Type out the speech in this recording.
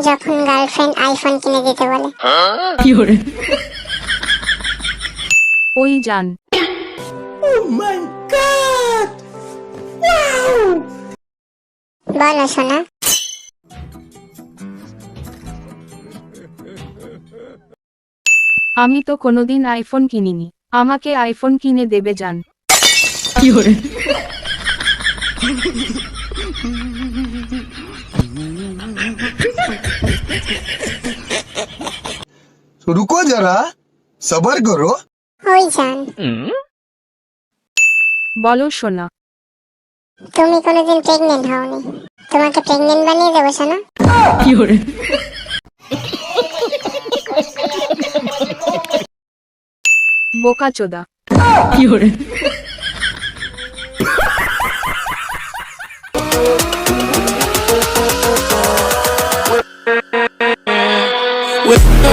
যখন girlfriend iPhone কিনে দিতে বলে। ওই যান বলো সোনা আমি তো কোনোদিন আইফোন কিনিনি। আমাকে আইফোন কিনে দেবে যান रुको जरा सबर करो ওই যান বলো সোনা তুমি কোনোদিন প্রেগনেন্ট হওনি তোমাকে প্রেগনেন্ট বানিয়ে দেবো সোনা বোকা with